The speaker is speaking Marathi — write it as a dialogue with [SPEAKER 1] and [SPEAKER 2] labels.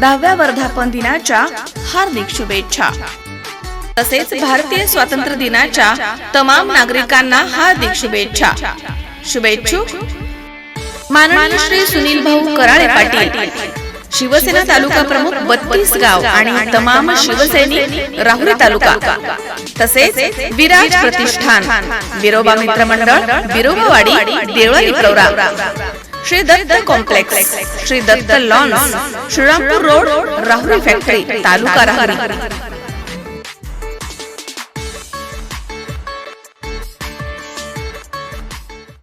[SPEAKER 1] दहाव्या वर्धापन दिनाच्या हार्दिक शुभेच्छा. तसेच भारतीय स्वातंत्र्य दिनाच्या तमाम नागरिकांना हार्दिक शुभेच्छा. शुभेच्छुक. माननीय श्री सुनील भाऊ कराळे पाटील. शिवसेना तालुका प्रमुख बत्तीस गाव आणि तमाम शिवसैनिक राहुरी तालुका. तसेच विराज प्रतिष्ठान. विरोबा मित्र मंडळ Birobawadi Pravara Shri Datta complex Shri Datta lawn Shrirampur road Rahuri factory taluka Rahuri.